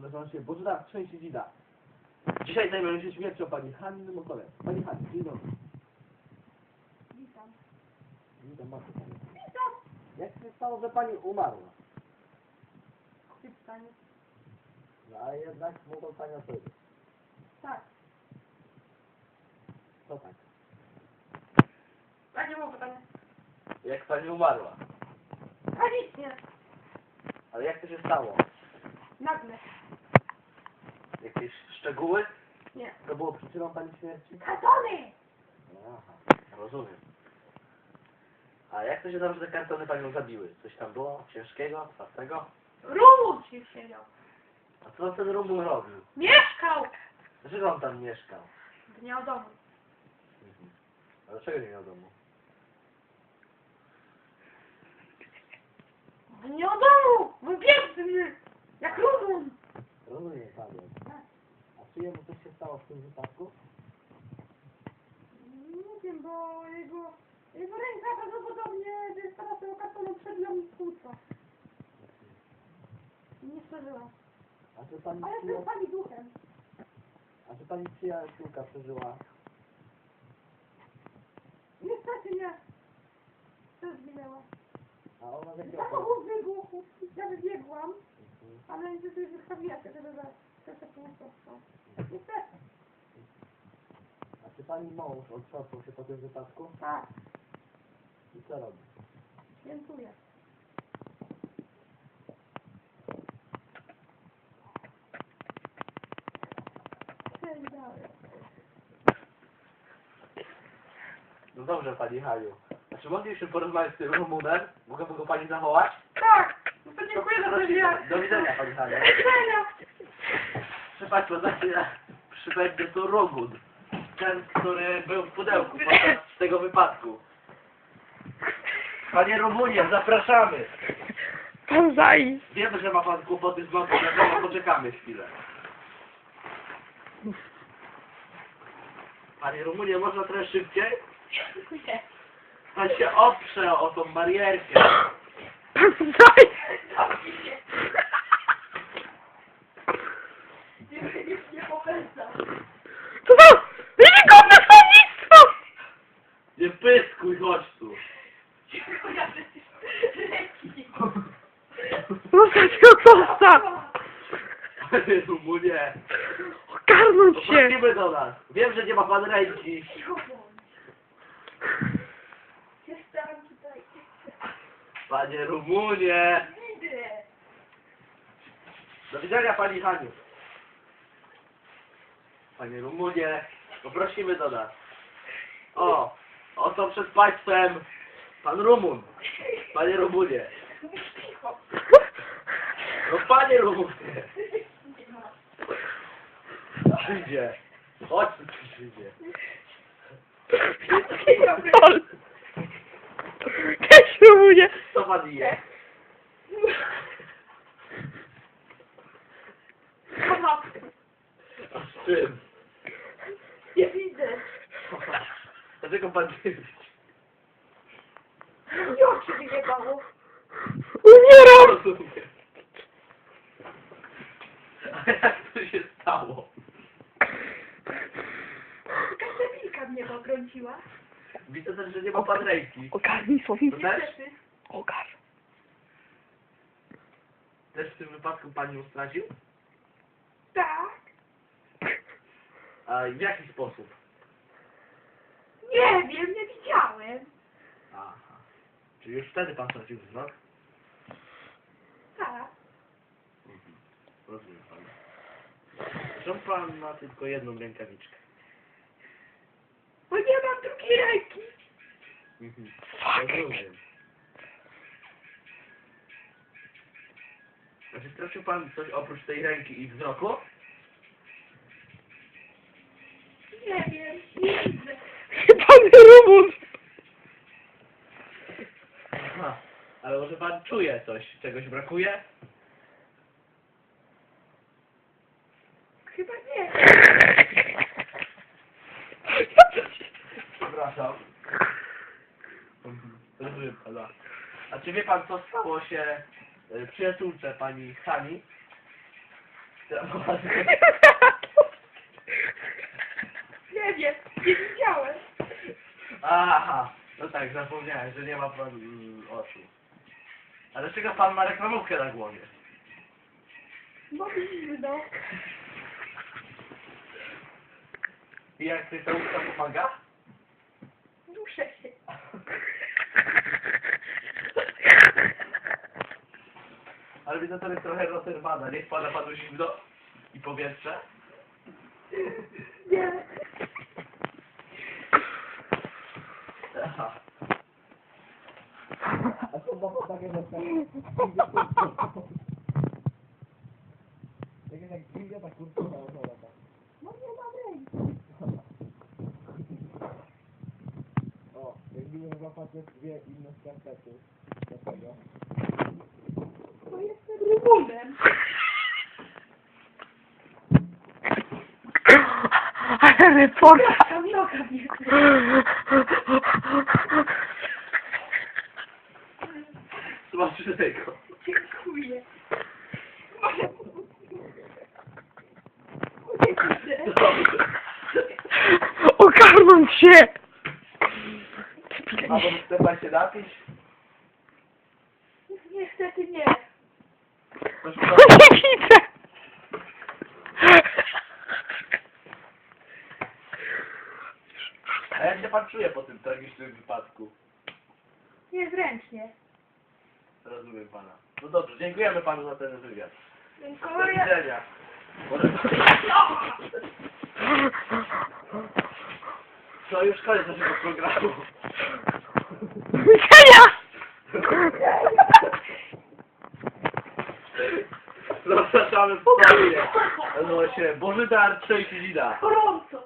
nazywam się Bożena Trzęsiedzina. Dzisiaj zajmiemy się śmiercią pani Hanny Mokolet. Pani Hanny, dzień dobry. Witam. Witam bardzo panią. Witam. Jak się stało, że pani umarła? Chwyt panie. No, a jednak mogą pani odpowiedzieć. Tak. Co tak? Tak nie było pytania. Jak pani umarła? Tragicznie. Ale jak to się stało? Nagle. Jakieś szczegóły? Nie. To było przyczyną pani śmierci? Kartony! Aha, rozumiem. A jak to się że te kartony panią zabiły? Coś tam było ciężkiego, twardego? Rumun się siedział. A co ten Rumun robił? Mieszkał! Dlaczego on tam mieszkał? Nie miał domu. Mhm. A dlaczego nie miał domu? Nie miał domu! Był biedny! Jak Rumun! Rozumiem panią. A czyjemu coś się stało w tym wypadku? Nie wiem, bo jego... Jego ręka prawdopodobnie stała się kartonem przed nami płuca. Nie przeżyła. A czy pani, Ale przyja... był pani duchem. A czy pani przyjaciółka przeżyła? Niestety nie. Też zginęła. A ona z jakiego? Samochód wybuchł. Ja wybiegłam. Mhm. Ale niestety wystawiła się, żeby za to półstwo. Niestety. A czy pani mąż otrząsnął się po tym wypadku? Tak, I co robi? świętuję. Cześć, dalej. No dobrze pani Haju. A czy moglibyśmy porozmawiać z tym Rumunem? Mogę go pani zawołać? Tak! No to dziękuję za Prosimy. Do widzenia pani Haju. Do widzenia! Proszę Państwa, za chwilę przybędzie tu Rogun. Ten, który był w pudełku podczas tego wypadku. Panie Rumunie, zapraszamy. Pan Zaj. Wiemy, że ma Pan kłopoty z nogą, dlatego poczekamy chwilę. Panie Rumunie, można trochę szybciej? Dziękuję. Pan się oprze o tą barierkę. Pan Zaj. Nie, nie, nie popędzam. To za ryzykowne słownictwo. Nie pyskuj, chodź tu. Dziękuję przecież. Leki. Zostać go. Panie Rumunie, Ogarnąć się. poprosimy do nas. Wiem, że nie ma Pan ręki. Panie Rumunie. Do widzenia Pani Haniu. Panie Rumunie, poprosimy do nas. O, oto przed Państwem Pan Rumun. Panie Rumunie. No Panie Rumunie. Przyjdzie. Chodź tu przyjdzie. Cześć, Rumunie. Co Pan je? Mama. A z czym? Nie widzę. Dlaczego Pan nie widzi? Nie oczy wyjebało. Umieram. Rozumiem. Jak to się stało? Kasetilka mnie pokręciła. Widzę też, że nie ma Pan ręki. Ogarnij słownictwo. Też? Niestety. Ogar. Też w tym wypadku Pani ją stracił? Tak. A w jaki sposób? Nie wiem, nie widziałem. Aha. Czyli już wtedy Pan stracił wzrok? Tak. Mhm. Rozumiem Pana. Pan ma tylko jedną rękawiczkę. Bo nie mam drugiej ręki. Mhm. Fuck. Rozumiem. A czy stracił Pan coś oprócz tej ręki i wzroku? Nie wiem, nie widzę. Pan Rumun. Aha. Ale może Pan czuje coś, czegoś brakuje? Chyba nie. Przepraszam. Rozumiem Pana. A czy wie Pan, co stało się y, przyjaciółce Pani Hani? Nie wiem, nie widziałem. Aha, no tak, zapomniałem, że nie ma pan mm, oczu. Ale czego pan ma reklamówkę na głowie? No widzimy, no. I jak ty to usta pomaga? Duszę się. Ale widzę, to jest trochę rozerwana. Nie wpada panu zimno i powietrze? Nie. Aha. A to było takie Jak jest jak gildia, ta kurtka założona. No nie mam ręki. O, jak złapać dwie inne skarpety. Dlatego. To jestem rumunem. Ale reporta. Tam noga mnie. Smacznego. Dziękuję. Dobrze. Ogarnąć się. Pan się napić? Niestety nie. Proszę No pana. nie widzę. A jak się pan czuje po tym tragicznym wypadku? Niezręcznie. Rozumiem pana. No dobrze, dziękujemy panu za ten wywiad. Do Dziękuję. widzenia. To już koniec naszego programu. Widzenia. Zapraszamy ponownie. Nazywa się Bożydar Trzęsizina. Gorąco.